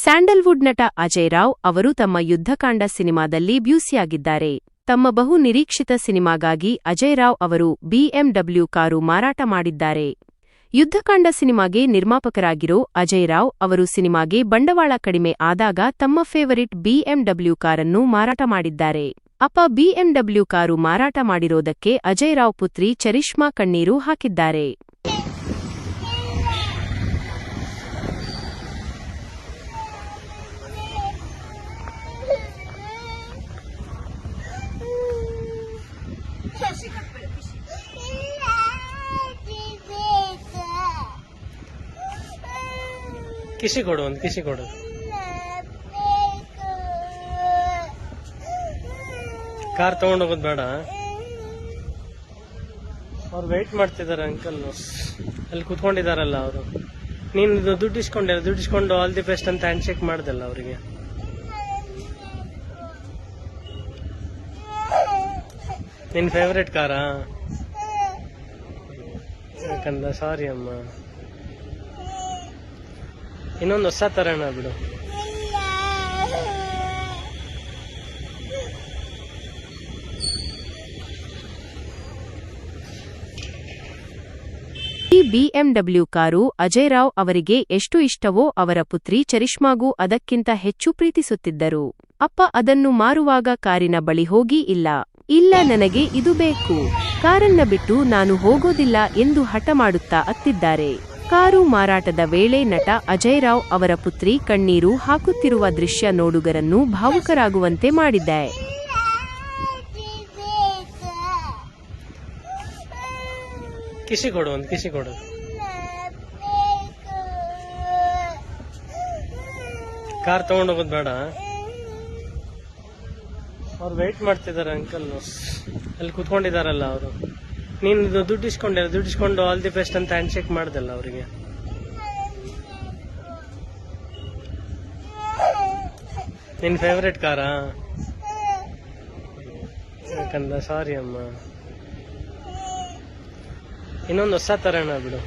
Sandalwood ನಟ ಅಜಯ್ ರಾವ್ ಅವರು ತಮ್ಮ ಯುದ್ಧಕಾಂಡ ಸಿನಿಮಾದಲ್ಲಿ ಬ್ಯೂಸಿಯಾಗಿದ್ದಾರೆ. ತಮ್ಮ ಬಹು ನಿರೀಕ್ಷಿತ ಸಿನಿಮಾಗಾಗಿ ಅಜಯ್ ರಾವ್ ಅವರು ಬಿಎಂಡಬ್ಲ್ಯೂ ಕಾರು ಮಾರಾಟ ಮಾಡಿದ್ದಾರೆ. ಯುದ್ಧಕಾಂಡ ಸಿನಿಮಾಗೆ ನಿರ್ಮಾಪಕರಾಗಿರೋ ಅಜಯ್ ರಾವ್ ಅವರು ಸಿನಿಮಾಗೆ ಬಂಡವಾಳ ಕಡಿಮೆ ಆದಾಗ ತಮ್ಮ ಫೇವರಿಟ್ ಬಿಎಂಡಬ್ಲ್ಯೂ ಕಾರನ್ನು ಮಾರಾಟ ಮಾಡಿದ್ದಾರೆ. ಅಪ್ಪ ಬಿಎಂಡಬ್ಲ್ಯೂ ಕಾರು ಮಾರಾಟ ಮಾಡಿರೋದಕ್ಕೆ ಅಜಯ್ ರಾವ್ ಪುತ್ರಿ ಚರಿಷ್ಮಾ ಕಣ್ಣೀರು ಹಾಕಿದ್ದಾರೆ. ಕಿಸಿ ಕೊಡು ಒಂದು, ಕಿಸಿ ಕೊಡು. ಕಾರ್ ತಗೊಂಡು ಹೋಗೋದು ಬೇಡ. ಅವ್ರು ವೆಯ್ಟ್ ಮಾಡ್ತಿದ್ದಾರೆ ಅಂಕಲ್ ಅಲ್ಲಿ ಕುತ್ಕೊಂಡಿದಾರಲ್ಲ ಅವರು. ನೀನು ದುಡ್ಡು ಇಸ್ಕೊಂಡಿಲ್ಲ ದುಡ್ಡು ಇಸ್ಕೊಂಡು ಆಲ್ ದಿ ಬೆಸ್ಟ್ ಅಂತ ಹ್ಯಾಂಡ್ ಶೇಕ್ ಮಾಡ್ದಲ್ಲ ಅವರಿಗೆ. ನಿನ್ನ ಫೇವ್ರೆಟ್ ಕಾರಾ ಯಾಕಂದ ಸಾರಿ ಅಮ್ಮ. ಇನ್ನೊಂದು ಹೊಸ ತರೋಣ ಬಿಡು. ಈ ಬಿಎಂಡಬ್ಲ್ಯೂ ಕಾರು ಅಜಯ್ ರಾವ್ ಅವರಿಗೆ ಎಷ್ಟು ಇಷ್ಟವೋ ಅವರ ಪುತ್ರಿ ಚರಿಷ್ಮಾಗೂ ಅದಕ್ಕಿಂತ ಹೆಚ್ಚು ಪ್ರೀತಿಸುತ್ತಿದ್ದರು. ಅಪ್ಪ ಅದನ್ನು ಮಾರುವಾಗ ಕಾರಿನ ಬಳಿ ಹೋಗಿ ಇಲ್ಲ. ಇಲ್ಲ ನನಗೆ ಇದು ಬೇಕು. ಕಾರನ್ನ ಬಿಟ್ಟು ನಾನು ಹೋಗೋದಿಲ್ಲ ಎಂದು ಹಠ ಮಾಡುತ್ತಾ ಅತ್ತಿದ್ದಾರೆ. ಕಾರು ಮಾರಾಟದ ವೇಳೆ ನಟ ಅಜಯ್ ರಾವ್ ಅವರ ಪುತ್ರಿ ಕಣ್ಣೀರು ಹಾಕುತ್ತಿರುವ ದೃಶ್ಯ ನೋಡುಗರನ್ನು ಭಾವುಕರಾಗುವಂತೆ ಮಾಡಿದೆ. ಕಾರ್ ತಗೊಂಡೋಗೋದು ಬೇಡ. ಅವ್ರು ವೆಯ್ಟ್ ಮಾಡ್ತಿದ್ದಾರೆ ಅಂಕಲ್ ಅಲ್ಲಿ ಕುತ್ಕೊಂಡಿದಾರಲ್ಲ ಅವರು. ನೀನು ದುಡ್ಡು ಇಸ್ಕೊಂಡಿಲ್ಲ ದುಡ್ಡು ಇಸ್ಕೊಂಡು ಆಲ್ ದಿ ಬೆಸ್ಟ್ ಅಂತ ಹ್ಯಾಂಡ್ ಶೇಕ್ ಮಾಡ್ದಲ್ಲ ಅವರಿಗೆ. ನಿನ್ನ ಫೇವ್ರೇಟ್ ಕಾರಾ ಯಾಕಂದ ಸಾರಿ ಅಮ್ಮ. ಇನ್ನೊಂದು ಹೊಸ ತರೋಣ ಬಿಡು.